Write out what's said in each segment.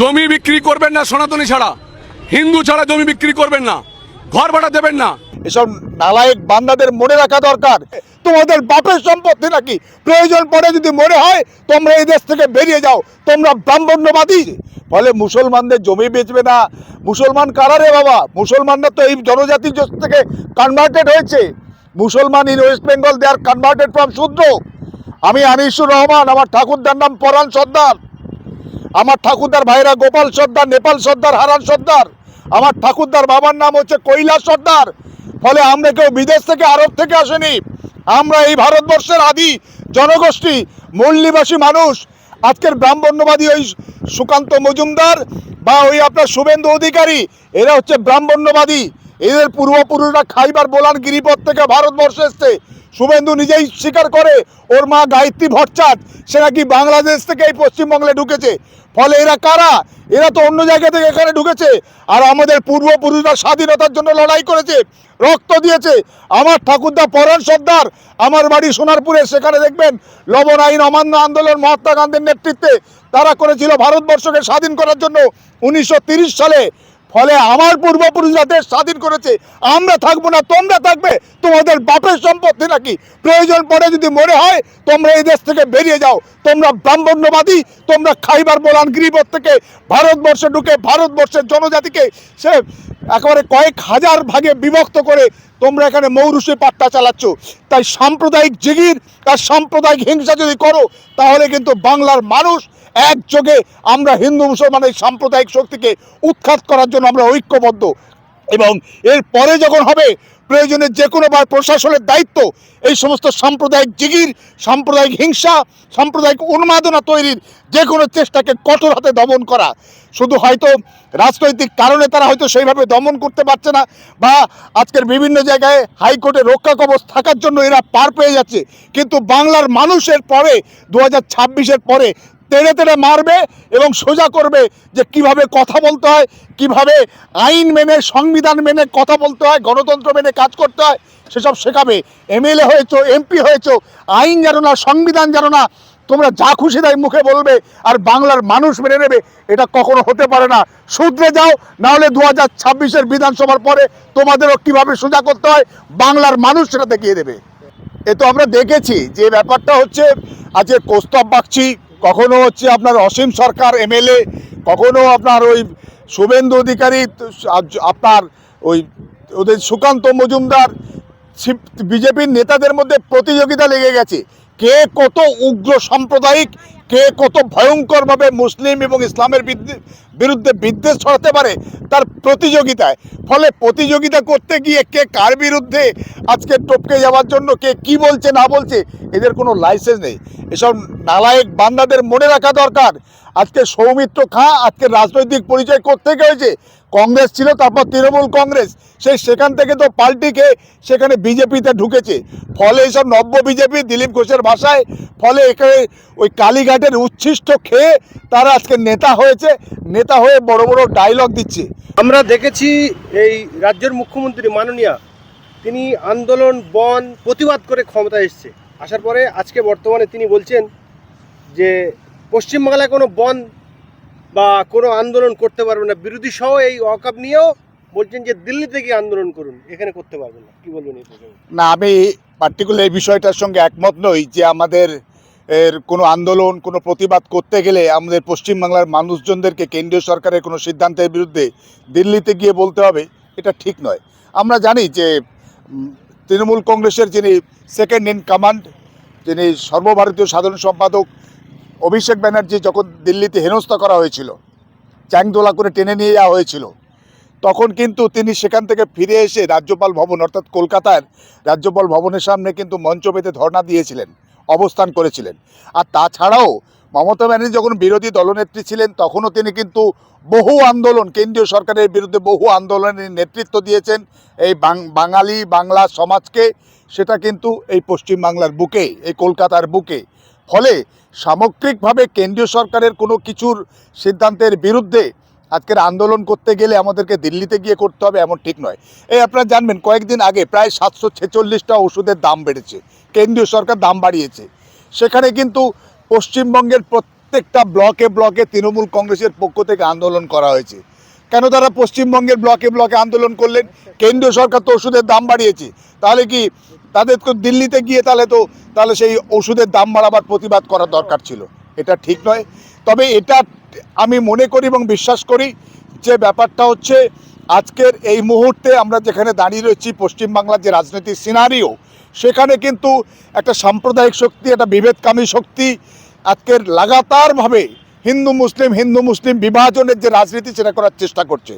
জমি বিক্রি করবেন না সনাতনী ছাড়া। হিন্দু ছাড়া জমি বিক্রি করবেন না। ঘর ভাড়া দেবেন না। এসব নালায়ক বান্দাদের মনে রাখা দরকার। তোমাদের বাপের সম্পত্তি নাকি প্রয়োজন পড়ে যদি মনে হয়, তোমরা এই দেশ থেকে বেরিয়ে যাও। তোমরা ব্রাহ্মণ্যবাদী। ফলে মুসলমানদের জমি বেচবে না। মুসলমান কারা রে বাবা? মুসলমানরা তো এই জনজাতির জোট থেকে কনভার্টেড হয়েছে। মুসলমান in West Bengal they are converted from Shudra আমি আনিসুর রহমান, আমার ঠাকুরদার নাম পরাণ সর্দার। আমার ঠাকুরদার ভাইরা গোপাল সর্দার, নেপাল সর্দার, হারান সর্দার। আমার ঠাকুরদার বাবার নাম হচ্ছে কৈলাস সর্দার। ফলে আমরা কেউ বিদেশ থেকে, আরব থেকে আসেনি। আমরা এই ভারতবর্ষের আদি জনগোষ্ঠী মল্লিবাসী মানুষ। আজকের ব্রাহ্মণ্যবাদী ওই সুকান্ত মজুমদার বা ওই আপনার শুভেন্দু অধিকারী, এরা হচ্ছে ব্রাহ্মণ্যবাদী। এদের পূর্বপুরুষরা খাইবার বোলান গিরিপথ থেকে ভারতবর্ষে এসছে। শুভেন্দু নিজেই স্বীকার করে, ওর মা গায়ত্রী ভট্টাচ সে নাকি বাংলাদেশ থেকে এই পশ্চিমবঙ্গে ঢুকেছে। ফলে এরা কারা? এরা তো অন্য জায়গা থেকে এখানে ঢুকেছে। আর আমাদের পূর্বপুরুষরা স্বাধীনতার জন্য লড়াই করেছে, রক্ত দিয়েছে। আমার ঠাকুরদা পরাণ সর্দার, আমার বাড়ি সোনারপুরে, সেখানে দেখবেন লবণ আইন অমান্য আন্দোলন মহাত্মা গান্ধীর নেতৃত্বে তারা করেছিল ভারতবর্ষকে স্বাধীন করার জন্য। উনিশশো সালে ফলে আমার পূর্বপুরুষরা দেশ স্বাধীন করেছে। আমরা থাকব না, তোমরা থাকবে। তোমাদের বাপের সম্পত্তি নাকি? প্রয়োজন পড়ে যদি মনে হয়, তোমরা এই দেশ থেকে বেরিয়ে যাও। তোমরা ব্রাহ্মণ্যবাদী, তোমরা খাইবার বোলান গিরিপথ থেকে ভারতবর্ষে ঢুকে, ভারতবর্ষের জনজাতিকে সে একেবারে কয়েক হাজার ভাগে বিভক্ত করে তোমরা এখানে মৌরুষে পাট্টা চালাচ্ছ। তাই সাম্প্রদায়িক জিগির আর সাম্প্রদায়িক হিংসা যদি করো, তাহলে কিন্তু বাংলার মানুষ একযোগে আমরা হিন্দু মুসলমান এই সাম্প্রদায়িক শক্তিকে উৎখাত করার জন্য আমরা ঐক্যবদ্ধ। এবং এর পরে যখন হবে, প্রয়োজনে যে কোনো বার প্রশাসনের দায়িত্ব, এই সমস্ত সাম্প্রদায়িক জিগির, সাম্প্রদায়িক হিংসা, সাম্প্রদায়িক উন্মাদনা তৈরির যে কোনো চেষ্টাকে কঠোর হাতে দমন করা। শুধু হয়তো রাজনৈতিক কারণে তারা হয়তো সেইভাবে দমন করতে পারছে না, বা আজকের বিভিন্ন জায়গায় হাইকোর্টে রক্ষা কবচ থাকার জন্য এরা পার পেয়ে যাচ্ছে। কিন্তু বাংলার মানুষের পরে দু হাজার পরে তেড়ে তেড়ে মারবে এবং সোজা করবে যে কীভাবে কথা বলতে হয়, কীভাবে আইন মেনে, সংবিধান মেনে কথা বলতে হয়, গণতন্ত্র মেনে কাজ করতে হয়, সেসব শেখাবে। এমএলএ হয়েছো, এমপি হয়েছো, আইন জানো না, সংবিধান জানো না, তোমরা যা খুশি তাই মুখে বলবে আর বাংলার মানুষ মেনে নেবে, এটা কখনো হতে পারে না। শুধরে যাও, নাহলে দু হাজার ছাব্বিশের বিধানসভার পরে তোমাদেরও কীভাবে সোজা করতে হয়, বাংলার মানুষ সেটা দেখিয়ে দেবে। এ তো আমরা দেখেছি যে ব্যাপারটা হচ্ছে, আজকে কোস্তব বাগচি কখনো হচ্ছে আপনার অসীম সরকার এমএলএ, কখনো আপনার ওই শুভেন্দু অধিকারী, আপনার ওই ওদের সুকান্ত মজুমদার বিজেপির নেতাদের মধ্যে প্রতিযোগিতা লেগে গেছে। কে কত উগ্র সাম্প্রদায়িক, কে কত ভয়ঙ্করভাবে মুসলিম এবং ইসলামের বিরুদ্ধে বিদ্বেষ ছড়াতে পারে তার প্রতিযোগিতায়। ফলে প্রতিযোগিতা করতে গিয়ে কে কার বিরুদ্ধে আজকে টপকে যাওয়ার জন্য কে কি বলছে না বলছে, এদের কোনো লাইসেন্স নেই। এসব নালায়ক বান্দাদের মনে রাখা দরকার। আজকে সৌমিত্র খাঁ, আজকে রাজনৈতিক পরিচয় করতে হয়েছে কংগ্রেস ছিল, তারপর তৃণমূল কংগ্রেস। সেই সেখান থেকে তো পাল্টি খেয়ে সেখানে বিজেপিতে ঢুকেছে। ফলে এইসব নব্য বিজেপি দিলীপ ঘোষের ভাষায়, ফলে এখানে ওই কালীঘাটের উচ্ছিষ্ট খেয়ে তারা আজকে নেতা হয়েছে। নেতা হয়ে বড় বড় ডায়লগ দিচ্ছে। আমরা দেখেছি এই রাজ্যের মুখ্যমন্ত্রী মাননীয়া, তিনি আন্দোলন, বন প্রতিবাদ করে ক্ষমতায় এসছে। আসার পরে আজকে বর্তমানে তিনি বলছেন যে পশ্চিমবাংলায় কোনো বন বা কোনো আন্দোলন করতে পারবে না। বিরোধী সহ এই ওয়াকাপ নিয়েও বলছেন যে দিল্লিতে গিয়ে আন্দোলন করুন। এখানে করতে পারবেন না। কি বলবেন না, আমি পার্টিকুলার এই বিষয়টার সঙ্গে একমত নই যে আমাদের এর কোনো আন্দোলন, কোনো প্রতিবাদ করতে গেলে আমাদের পশ্চিমবাংলার মানুষজনদেরকে কেন্দ্রীয় সরকারের কোনো সিদ্ধান্তের বিরুদ্ধে দিল্লিতে গিয়ে বলতে হবে, এটা ঠিক নয়। আমরা জানি যে তৃণমূল কংগ্রেসের যিনি সেকেন্ড ইন কমান্ড যিনি সর্বভারতীয় সাধারণ সম্পাদক অভিষেক ব্যানার্জি যখন দিল্লিতে হেনস্থা করা হয়েছিল চ্যাংদোলা করে টেনে নিয়ে যাওয়া হয়েছিল, তখন কিন্তু তিনি সেখান থেকে ফিরে এসে রাজ্যপাল ভবন, অর্থাৎ কলকাতার রাজ্যপাল ভবনের সামনে কিন্তু মঞ্চ পেতে ধর্ণা দিয়েছিলেন, অবস্থান করেছিলেন। আর তাছাড়াও মমতা ব্যানার্জি যখন বিরোধী দলনেত্রী ছিলেন, তখনও তিনি কিন্তু বহু আন্দোলন, কেন্দ্রীয় সরকারের বিরুদ্ধে বহু আন্দোলনের নেতৃত্ব দিয়েছেন। এই বাঙালি বাংলা সমাজকে, সেটা কিন্তু এই পশ্চিমবাংলার বুকে, এই কলকাতার বুকে ফলে সামগ্রিকভাবে কেন্দ্রীয় সরকারের কোনো কিছুর সিদ্ধান্তের বিরুদ্ধে আজকের আন্দোলন করতে গেলে আমাদেরকে দিল্লিতে গিয়ে করতে হবে এমন ঠিক নয়। এই আপনারা জানবেন, কয়েকদিন আগে প্রায় সাতশো ছেচল্লিশটা ওষুধের দাম বেড়েছে, কেন্দ্রীয় সরকার দাম বাড়িয়েছে। সেখানে কিন্তু পশ্চিমবঙ্গের প্রত্যেকটা ব্লকে ব্লকে তৃণমূল কংগ্রেসের পক্ষ থেকে আন্দোলন করা হয়েছে। কেন তারা পশ্চিমবঙ্গের ব্লকে ব্লকে আন্দোলন করলেন? কেন্দ্রীয় সরকার তো ওষুধের দাম বাড়িয়েছে। তাহলে কি তাদের তো দিল্লিতে গিয়ে তাহলে তো তাহলে সেই ওষুধের দাম বাড়াবার প্রতিবাদ করার দরকার ছিল। এটা ঠিক নয়। তবে এটা আমি মনে করি এবং বিশ্বাস করি যে ব্যাপারটা হচ্ছে আজকের এই মুহূর্তে আমরা যেখানে দাঁড়িয়ে রয়েছি, পশ্চিমবাংলার যে রাজনৈতিক সিনারিও সেখানে কিন্তু একটা সাম্প্রদায়িক শক্তি, একটা বিভেদকামী শক্তি আজকের লাগাতারভাবে হিন্দু, মুসলিম হিন্দু, মুসলিম বিভাজনের যে রাজনীতি সেটা করার চেষ্টা করছে।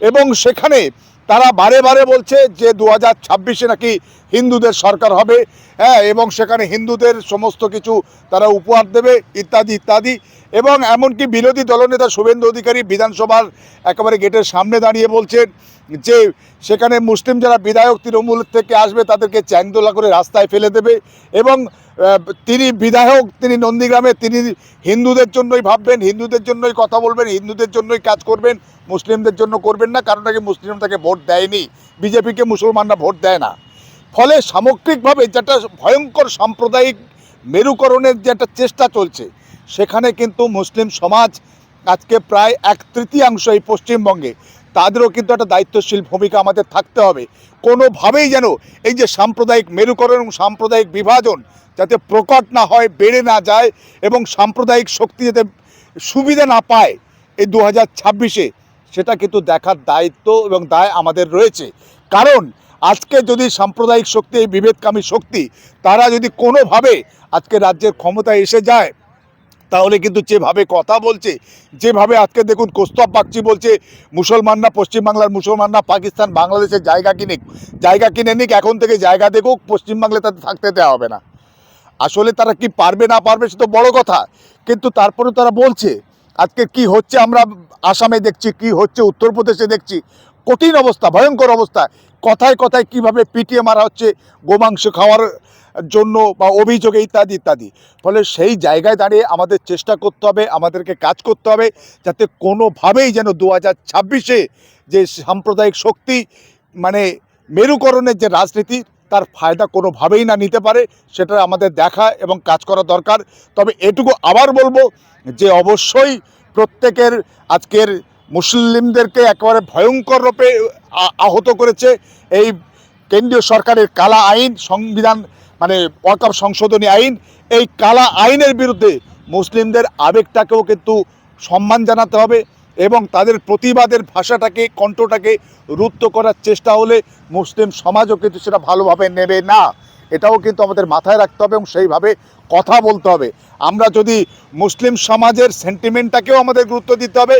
এবং সেখানে তারা বারে বারে বলছে যে দু হাজার ছাব্বিশে নাকি হিন্দুদের সরকার হবে। হ্যাঁ এবং সেখানে হিন্দুদের সমস্ত কিছু তারা উপহার দেবে, ইত্যাদি ইত্যাদি। এবং এমনকি বিরোধী দলনেতা শুভেন্দু অধিকারী বিধানসভার একেবারে গেটের সামনে দাঁড়িয়ে বলছেন যে সেখানে মুসলিম যারা বিধায়ক তৃণমূল থেকে আসবে তাদেরকে চ্যাংদোলা করে রাস্তায় ফেলে দেবে এবং তিনি বিধায়ক, তিনি নন্দীগ্রামে, তিনি হিন্দুদের জন্যই ভাববেন, হিন্দুদের জন্যই কথা বলবেন, হিন্দুদের জন্যই কাজ করবেন, মুসলিমদের জন্য করবেন না, কারণ নাকি মুসলিম তাকে ভোট দেয়নি। বিজেপিকে মুসলমানরা ভোট দেয় না। ফলে সামগ্রিকভাবে যেটা ভয়ঙ্কর সাম্প্রদায়িক মেরুকরণের যে একটা চেষ্টা চলছে সেখানে কিন্তু মুসলিম সমাজ আজকে প্রায় এক তৃতীয়াংশ এই পশ্চিমবঙ্গে। তাদেরও কিন্তু একটা দায়িত্বশীল ভূমিকা আমাদের থাকতে হবে। কোনোভাবেই যেন এই যে সাম্প্রদায়িক মেরুকরণ এবং সাম্প্রদায়িক বিভাজন যাতে প্রকট না হয়, বেড়ে না যায় এবং সাম্প্রদায়িক শক্তি যাতে সুবিধা না পায় এই দু হাজার ছাব্বিশে, সেটা কিন্তু দেখার দায়িত্ব এবং দায় আমাদের রয়েছে। কারণ আজকে যদি সাম্প্রদায়িক শক্তি, এই বিভেদকামী শক্তি, তারা যদি কোনোভাবে আজকে রাজ্যের ক্ষমতায় এসে যায় তাহলে কিন্তু যেভাবে কথা বলছে, যেভাবে আজকে দেখুন কোস্তব বাগচি বলছে, মুসলমানরা পশ্চিমবাংলার, মুসলমানরা পাকিস্তান, বাংলাদেশের জায়গা কিনে জায়গা কিনে নিক, এখন থেকে জায়গা দেখুক, পশ্চিমবাংলায় তাদের থাকতে দেওয়া হবে না। আসলে তারা কি পারবে, না পারবে, সে তো বড় কথা, কিন্তু তারপরে তারা বলছে, আজকে কি হচ্ছে আমরা আসামে দেখছি, কি হচ্ছে উত্তরপ্রদেশে দেখছি, কঠিন অবস্থা, ভয়ঙ্কর অবস্থা, কথায় কথায় কীভাবে পিটিয়ে মারা হচ্ছে, গোমাংস খাওয়ার জন্য বা অভিযোগে ইত্যাদি ইত্যাদি। ফলে সেই জায়গায় দাঁড়িয়ে আমাদের চেষ্টা করতে হবে, আমাদেরকে কাজ করতে হবে, যাতে কোনোভাবেই যেন দু হাজার ছাব্বিশে যে সাম্প্রদায়িক শক্তি মানে মেরুকরণের যে রাজনীতি, তার ফায়দা কোনোভাবেই না নিতে পারে, সেটা আমাদের দেখা এবং কাজ করা দরকার। তবে এটুকু আবার বলব যে অবশ্যই প্রত্যেকের আজকের মুসলিমদেরকে একেবারে ভয়ঙ্কর রূপে আহত করেছে এই কেন্দ্রীয় সরকারের কালা আইন, সংবিধান মানে ওয়াকফ সংশোধনী আইন, এই কালা আইনের বিরুদ্ধে মুসলিমদের আবেগটাকেও কিন্তু সম্মান জানাতে হবে এবং তাদের প্রতিবাদের ভাষাটাকে, কণ্ঠটাকে রুদ্ধ করার চেষ্টা হলে মুসলিম সমাজও কিন্তু সেটা ভালোভাবে নেবে না। এটাও কিন্তু আমাদের মাথায় রাখতে হবে এবং সেইভাবে কথা বলতে হবে। আমরা যদি মুসলিম সমাজের সেন্টিমেন্টটাকেও আমাদের গুরুত্ব দিতে হবে,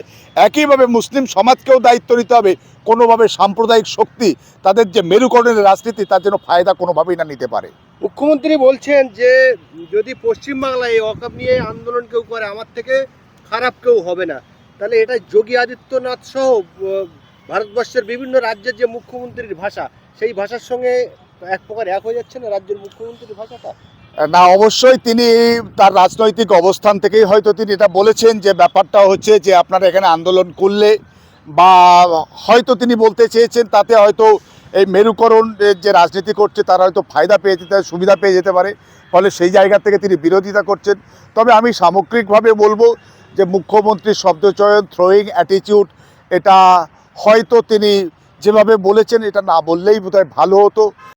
একইভাবে মুসলিম সমাজকেও দায়িত্ব নিতে হবে, কোনোভাবে সাম্প্রদায়িক শক্তি তাদের যে মেরুকরণের রাজনীতি তার জন্য ফায়দা কোনোভাবেই না নিতে পারে। মুখ্যমন্ত্রী বলছেন যে, যদি পশ্চিমবাংলায় এই অকাপ নিয়ে আন্দোলন কেউ করে, আমার থেকে খারাপ কেউ হবে না। তাহলে এটা যোগী আদিত্যনাথ সহ ভারতবর্ষের বিভিন্ন রাজ্যের যে মুখ্যমন্ত্রীর ভাষা, সেই ভাষার সঙ্গে এক প্রকার এক হয়ে যাচ্ছে না রাজ্যের মুখ্যমন্ত্রীর ভাষাটা? না, অবশ্যই তিনি তার রাজনৈতিক অবস্থান থেকেই হয়তো তিনি এটা বলেছেন যে ব্যাপারটা হচ্ছে যে আপনারা এখানে আন্দোলন করলে বা হয়তো তিনি বলতে চেয়েছেন তাতে হয়তো এই মেরুকরণ যে রাজনীতি করছে তারা হয়তো ফায়দা পেয়ে যেতে, সুবিধা পেয়ে যেতে পারে। ফলে সেই জায়গা থেকে তিনি বিরোধিতা করছেন। তবে আমি সামগ্রিকভাবে বলব যে মুখ্যমন্ত্রীর শব্দচয়ন থ্রোয়িং অ্যাটিটিউড এটা হয়তো তিনি যেভাবে বলেছেন, এটা না বললেই বোধহয় ভালো হতো।